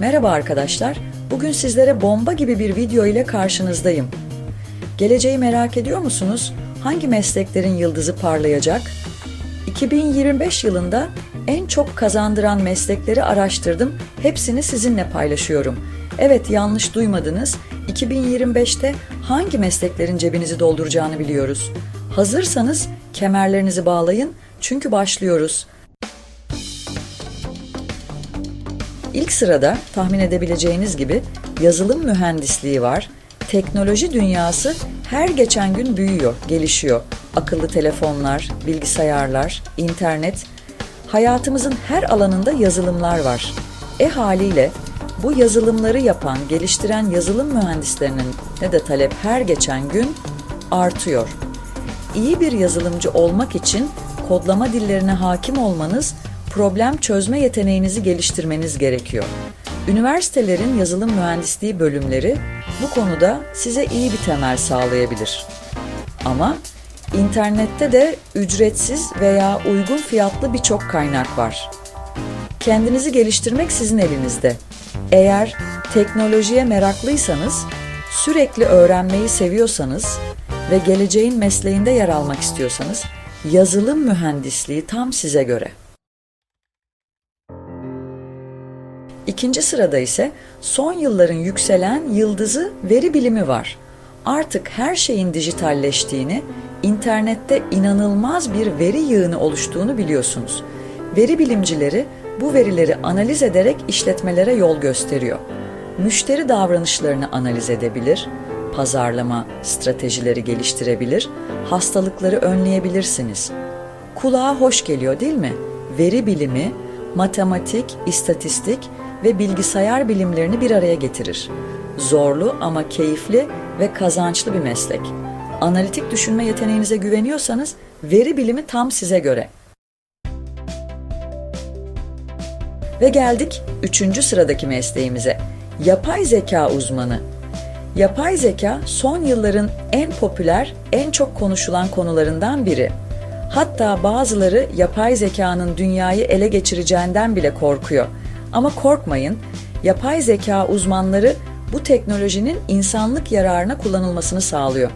Merhaba arkadaşlar. Bugün sizlere bomba gibi bir video ile karşınızdayım. Geleceği merak ediyor musunuz? Hangi mesleklerin yıldızı parlayacak? 2025 yılında en çok kazandıran meslekleri araştırdım. Hepsini sizinle paylaşıyorum. Evet yanlış duymadınız. 2025'te hangi mesleklerin cebinizi dolduracağını biliyoruz. Hazırsanız kemerlerinizi bağlayın çünkü başlıyoruz. İlk sırada tahmin edebileceğiniz gibi yazılım mühendisliği var. Teknoloji dünyası her geçen gün büyüyor, gelişiyor. Akıllı telefonlar, bilgisayarlar, internet, hayatımızın her alanında yazılımlar var. E haliyle bu yazılımları yapan, geliştiren yazılım mühendislerinin ne de talep her geçen gün artıyor. İyi bir yazılımcı olmak için kodlama dillerine hakim olmanız, problem çözme yeteneğinizi geliştirmeniz gerekiyor. Üniversitelerin yazılım mühendisliği bölümleri bu konuda size iyi bir temel sağlayabilir. Ama internette de ücretsiz veya uygun fiyatlı birçok kaynak var. Kendinizi geliştirmek sizin elinizde. Eğer teknolojiye meraklıysanız, sürekli öğrenmeyi seviyorsanız ve geleceğin mesleğinde yer almak istiyorsanız yazılım mühendisliği tam size göre. İkinci sırada ise son yılların yükselen yıldızı veri bilimi var. Artık her şeyin dijitalleştiğini, internette inanılmaz bir veri yığını oluştuğunu biliyorsunuz. Veri bilimcileri bu verileri analiz ederek işletmelere yol gösteriyor. Müşteri davranışlarını analiz edebilir, pazarlama stratejileri geliştirebilir, hastalıkları önleyebilirsiniz. Kulağa hoş geliyor değil mi? Veri bilimi, matematik, istatistik ve bilgisayar bilimlerini bir araya getirir. Zorlu ama keyifli ve kazançlı bir meslek. Analitik düşünme yeteneğinize güveniyorsanız veri bilimi tam size göre. Ve geldik üçüncü sıradaki mesleğimize. Yapay zeka uzmanı. Yapay zeka son yılların en popüler, en çok konuşulan konularından biri. Hatta bazıları yapay zekanın dünyayı ele geçireceğinden bile korkuyor. Ama korkmayın, yapay zeka uzmanları bu teknolojinin insanlık yararına kullanılmasını sağlıyor.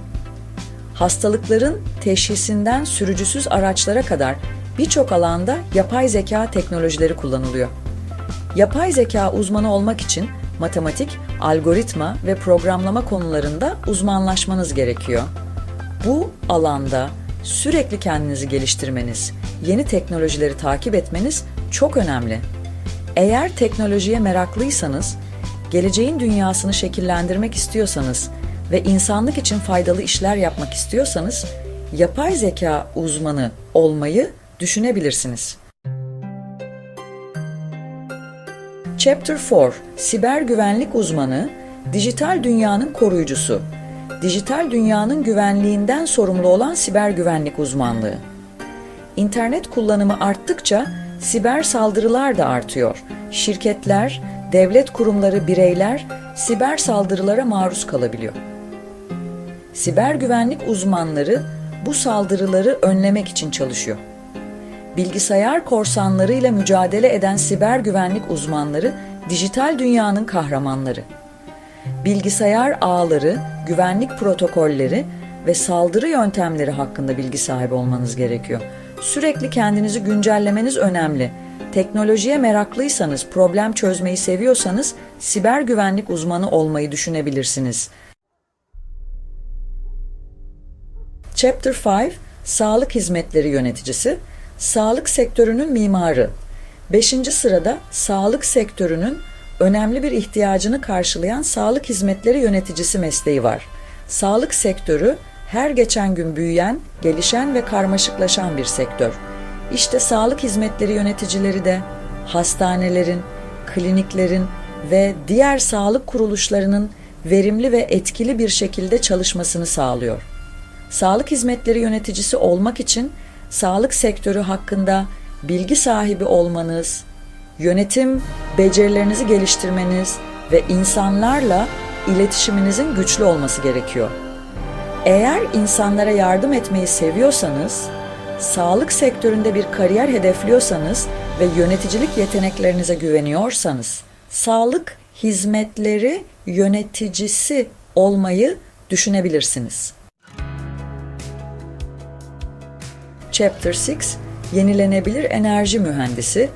Hastalıkların teşhisinden sürücüsüz araçlara kadar birçok alanda yapay zeka teknolojileri kullanılıyor. Yapay zeka uzmanı olmak için matematik, algoritma ve programlama konularında uzmanlaşmanız gerekiyor. Bu alanda sürekli kendinizi geliştirmeniz, yeni teknolojileri takip etmeniz çok önemli. Eğer teknolojiye meraklıysanız, geleceğin dünyasını şekillendirmek istiyorsanız ve insanlık için faydalı işler yapmak istiyorsanız, yapay zeka uzmanı olmayı düşünebilirsiniz. Chapter 4 Siber güvenlik uzmanı, dijital dünyanın koruyucusu. Dijital dünyanın güvenliğinden sorumlu olan siber güvenlik uzmanlığı. İnternet kullanımı arttıkça siber saldırılar da artıyor. Şirketler, devlet kurumları, bireyler siber saldırılara maruz kalabiliyor. Siber güvenlik uzmanları bu saldırıları önlemek için çalışıyor. Bilgisayar korsanlarıyla mücadele eden siber güvenlik uzmanları dijital dünyanın kahramanları. Bilgisayar ağları, güvenlik protokolleri ve saldırı yöntemleri hakkında bilgi sahibi olmanız gerekiyor. Sürekli kendinizi güncellemeniz önemli. Teknolojiye meraklıysanız, problem çözmeyi seviyorsanız siber güvenlik uzmanı olmayı düşünebilirsiniz. Chapter 5 Sağlık Hizmetleri Yöneticisi Sağlık sektörünün mimarı. Beşinci sırada sağlık sektörünün önemli bir ihtiyacını karşılayan sağlık hizmetleri yöneticisi mesleği var. Sağlık sektörü her geçen gün büyüyen, gelişen ve karmaşıklaşan bir sektör. İşte sağlık hizmetleri yöneticileri de hastanelerin, kliniklerin ve diğer sağlık kuruluşlarının verimli ve etkili bir şekilde çalışmasını sağlıyor. Sağlık hizmetleri yöneticisi olmak için sağlık sektörü hakkında bilgi sahibi olmanız, yönetim becerilerinizi geliştirmeniz ve insanlarla iletişiminizin güçlü olması gerekiyor. Eğer insanlara yardım etmeyi seviyorsanız, sağlık sektöründe bir kariyer hedefliyorsanız ve yöneticilik yeteneklerinize güveniyorsanız, sağlık hizmetleri yöneticisi olmayı düşünebilirsiniz. Chapter 6 Yenilenebilir Enerji Mühendisi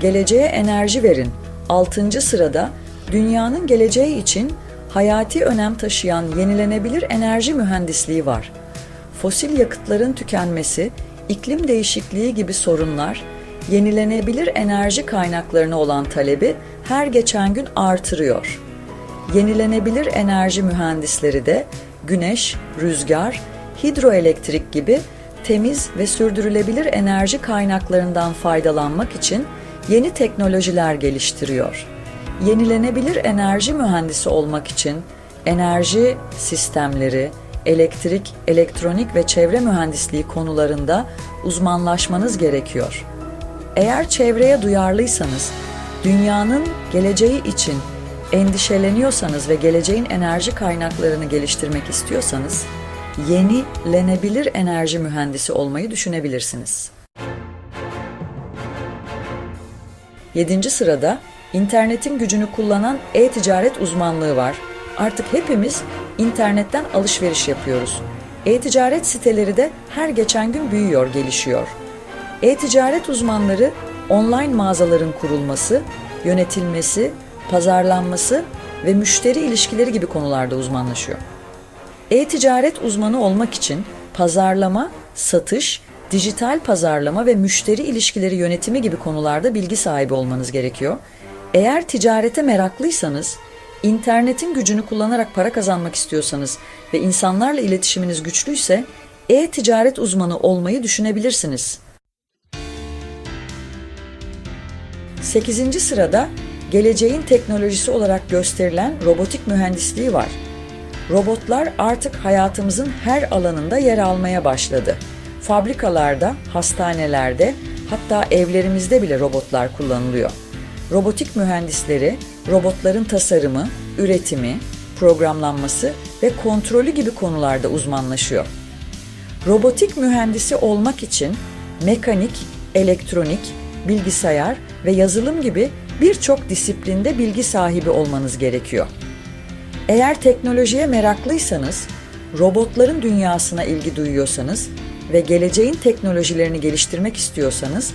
Geleceğe Enerji Verin 6. sırada dünyanın geleceği için hayati önem taşıyan yenilenebilir enerji mühendisliği var. Fosil yakıtların tükenmesi, iklim değişikliği gibi sorunlar, yenilenebilir enerji kaynaklarına olan talebi her geçen gün artırıyor. Yenilenebilir enerji mühendisleri de güneş, rüzgar, hidroelektrik gibi temiz ve sürdürülebilir enerji kaynaklarından faydalanmak için yeni teknolojiler geliştiriyor. Yenilenebilir enerji mühendisi olmak için enerji sistemleri, elektrik, elektronik ve çevre mühendisliği konularında uzmanlaşmanız gerekiyor. Eğer çevreye duyarlıysanız, dünyanın geleceği için endişeleniyorsanız ve geleceğin enerji kaynaklarını geliştirmek istiyorsanız, yenilenebilir enerji mühendisi olmayı düşünebilirsiniz. 7. sırada internetin gücünü kullanan e-ticaret uzmanlığı var. Artık hepimiz internetten alışveriş yapıyoruz. E-ticaret siteleri de her geçen gün büyüyor, gelişiyor. E-ticaret uzmanları online mağazaların kurulması, yönetilmesi, pazarlanması ve müşteri ilişkileri gibi konularda uzmanlaşıyor. E-ticaret uzmanı olmak için pazarlama, satış, dijital pazarlama ve müşteri ilişkileri yönetimi gibi konularda bilgi sahibi olmanız gerekiyor. Eğer ticarete meraklıysanız, internetin gücünü kullanarak para kazanmak istiyorsanız ve insanlarla iletişiminiz güçlüyse e-ticaret uzmanı olmayı düşünebilirsiniz. 8. sırada geleceğin teknolojisi olarak gösterilen robotik mühendisliği var. Robotlar artık hayatımızın her alanında yer almaya başladı. Fabrikalarda, hastanelerde, hatta evlerimizde bile robotlar kullanılıyor. Robotik mühendisleri robotların tasarımı, üretimi, programlanması ve kontrolü gibi konularda uzmanlaşıyor. Robotik mühendisi olmak için mekanik, elektronik, bilgisayar ve yazılım gibi birçok disiplinde bilgi sahibi olmanız gerekiyor. Eğer teknolojiye meraklıysanız, robotların dünyasına ilgi duyuyorsanız ve geleceğin teknolojilerini geliştirmek istiyorsanız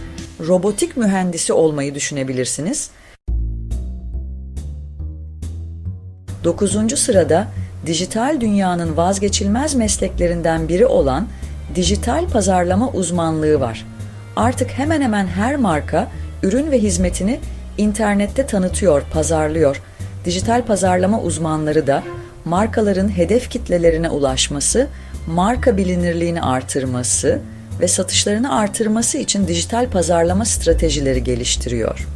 robotik mühendisi olmayı düşünebilirsiniz. 9. sırada dijital dünyanın vazgeçilmez mesleklerinden biri olan dijital pazarlama uzmanlığı var. Artık hemen hemen her marka ürün ve hizmetini internette tanıtıyor, pazarlıyor. Dijital pazarlama uzmanları da markaların hedef kitlelerine ulaşması, marka bilinirliğini artırması ve satışlarını artırması için dijital pazarlama stratejileri geliştiriyor.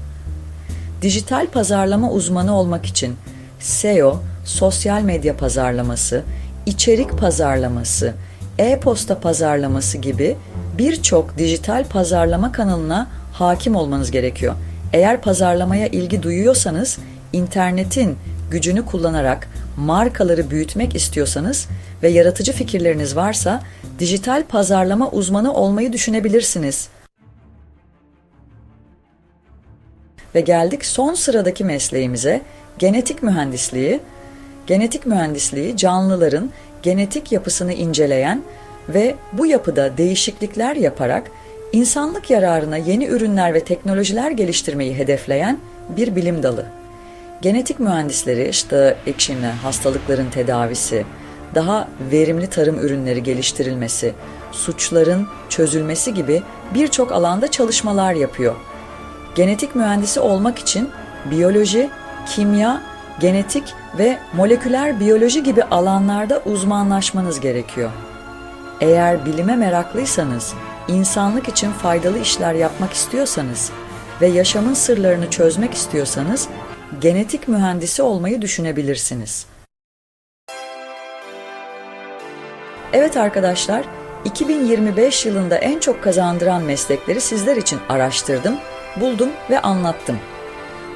Dijital pazarlama uzmanı olmak için SEO, sosyal medya pazarlaması, içerik pazarlaması, e-posta pazarlaması gibi birçok dijital pazarlama kanalına hakim olmanız gerekiyor. Eğer pazarlamaya ilgi duyuyorsanız, internetin gücünü kullanarak markaları büyütmek istiyorsanız ve yaratıcı fikirleriniz varsa dijital pazarlama uzmanı olmayı düşünebilirsiniz. Ve geldik son sıradaki mesleğimize, genetik mühendisliği. Genetik mühendisliği canlıların genetik yapısını inceleyen ve bu yapıda değişiklikler yaparak insanlık yararına yeni ürünler ve teknolojiler geliştirmeyi hedefleyen bir bilim dalı. Genetik mühendisleri işte ekşime, hastalıkların tedavisi, daha verimli tarım ürünleri geliştirilmesi, suçların çözülmesi gibi birçok alanda çalışmalar yapıyor. Genetik mühendisi olmak için biyoloji, kimya, genetik ve moleküler biyoloji gibi alanlarda uzmanlaşmanız gerekiyor. Eğer bilime meraklıysanız, insanlık için faydalı işler yapmak istiyorsanız ve yaşamın sırlarını çözmek istiyorsanız genetik mühendisi olmayı düşünebilirsiniz. Evet arkadaşlar, 2025 yılında en çok kazandıran meslekleri sizler için araştırdım, buldum ve anlattım.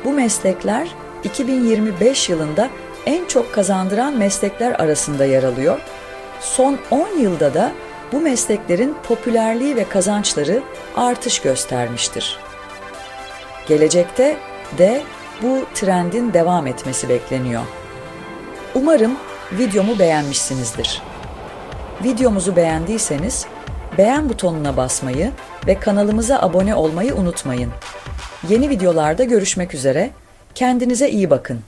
Bu meslekler 2025 yılında en çok kazandıran meslekler arasında yer alıyor. Son 10 yılda da bu mesleklerin popülerliği ve kazançları artış göstermiştir. Gelecekte de bu trendin devam etmesi bekleniyor. Umarım videomu beğenmişsinizdir. Videomuzu beğendiyseniz beğen butonuna basmayı ve kanalımıza abone olmayı unutmayın. Yeni videolarda görüşmek üzere. Kendinize iyi bakın.